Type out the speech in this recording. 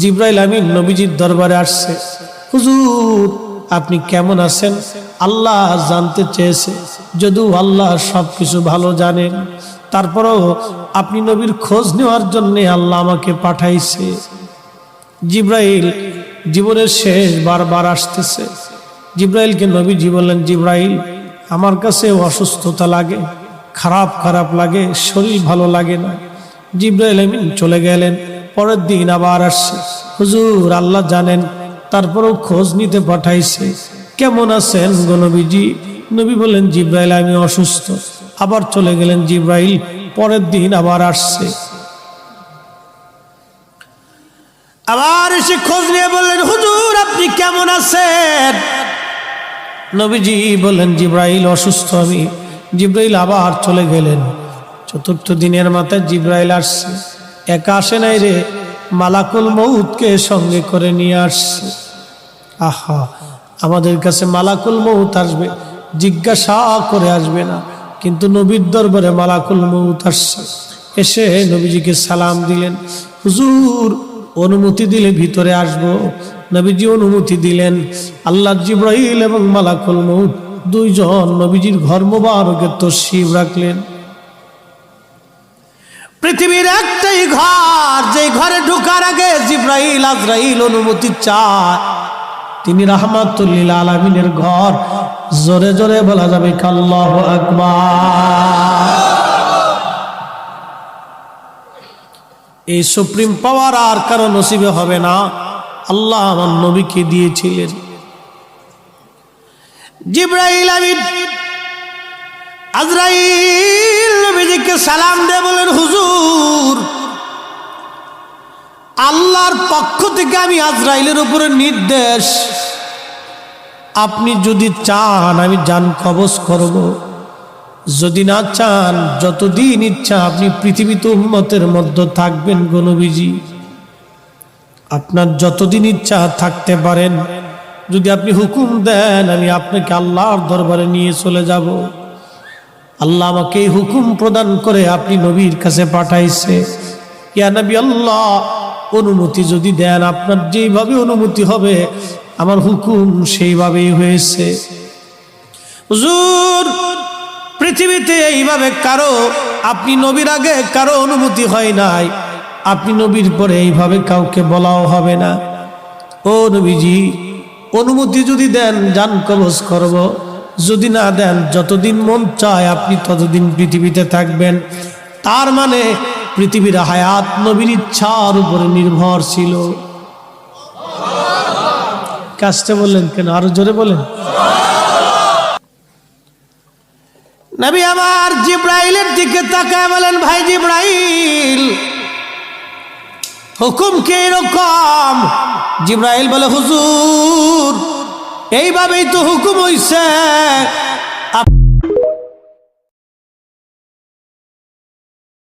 জিব্রাইল আমিন নবীজির দরবারে আসছে। হুজুর, আপনি কেমন আছেন? আল্লাহ জানতে চেয়েছে, যদিও আল্লাহ সব কিছু ভালো জানেন। তারপরও আপনি নবীর খোঁজ নেওয়ার জন্য আল্লাহ আমাকে পাঠাইছে। জিব্রাইল জীবনের শেষ বারবার আসতেছে। জিব্রাইলকে নবীজি বললেন, জিব্রাইল, আমার কাছে অসুস্থতা লাগে, খারাপ খারাপ লাগে, শরীর ভালো লাগে না। জিব্রাইল আমিন চলে গেলেন। পরের দিন আবার আসছে। হুজুর, আল্লাহ জানেন, তারপরেও খোঁজ নিতে পাঠাইছে। কেমন আছেন গো নবী বললেন, জিব্রাইল, আমি অসুস্থ। আবার চলে গেলেন, জিব্রাইল, পরের দিন আবার আসছে। আবার এসে খোঁজ নিয়ে বললেন, হুজুর, আপনি কেমন আছেন? নবীজি বললেন, জিব্রাইল, অসুস্থ আমি। জিব্রাইল আবার চলে গেলেন। চতুর্থ দিনের মাথায় জিব্রাইল আসছে। একা আসে নাই রে। মালাকুল মৌতকে সঙ্গে করে নিয়ে আসছে। আহা, আমাদের কাছে মালাকুল মৌত আসবে, জিজ্ঞাসা করে আসবে না। কিন্তু নবীর দরবারে মালাকুল মৌত আসছে। এসে নবীজিকে সালাম দিলেন। হুজুর, অনুমতি দিলে ভিতরে আসব। নবীজি অনুমতি দিলেন। আল্লাহ জিব্রাহিল এবং মালাকুল মৌত দুইজন নবীজির ঘর মোবারকে তসিব রাখলেন। পৃথিবীর একটাই ঘর যে ঘরে ঢোকার আগে জিব্রাহিল আজরাইল অনুমতি চায়। তিনি রাহমাতুল্লিল আলমিনের ঘর। জোরে জোরে বলা যাবে কাল্লাহ আকবার। এই সুপ্রিম পাওয়ার আর কারও নসিবে হবে না। আল্লাহ আমার নবীকে দিয়েছিলেন। জিব্রাইল, আমিন। আজরাইল নবীজিকে সালাম দিয়ে বলেন, হুজুর, আল্লাহর পক্ষ থেকে আমি আজরাইলের উপরে নির্দেশ। আপনি যদি চান, আমি যান, কবজ করব। যদি না চান, যতদিন ইচ্ছা আপনি পৃথিবীতে উন্মতের মধ্যে থাকবেন গণবিজি আপনার যতদিন ইচ্ছা থাকতে পারেন। যদি আপনি হুকুম দেন, আমি আপনাকে আল্লাহর দরবারে নিয়ে চলে যাব। আল্লাহ আমাকে হুকুম প্রদান করে আপনি নবীর কাছে পাঠাইছে। আল্লাহ, অনুমতি যদি দেন, আপনার যেইভাবে অনুমতি হবে, আমার হুকুম সেইভাবেই হয়েছে। পৃথিবীতে এইভাবে কারও, আপনি নবীর আগে কারও অনুমতি হয় নাই। আপনি নবীর পরে এইভাবে কাউকে বলাও হবে না। ও নবীজি, অনুমতি যদি দেন, যান কবজ করব। যদি না দেন, যতদিন মন চায় আপনি ততদিন পৃথিবীতে থাকবেন। তার মানে পৃথিবীর হায়াত নবীর ইচ্ছার উপরে নির্ভরশীল কাজটা বললেন কেন? আরও জোরে বলেন। নবী আমার জিব্রাইলের দিকে তাকায় বলেন, ভাই জিব্রাইল, হুকুম কে এরকম? জিব্রাইল বলে, হুজুর এইভাবেই তো হুকুম হইছে।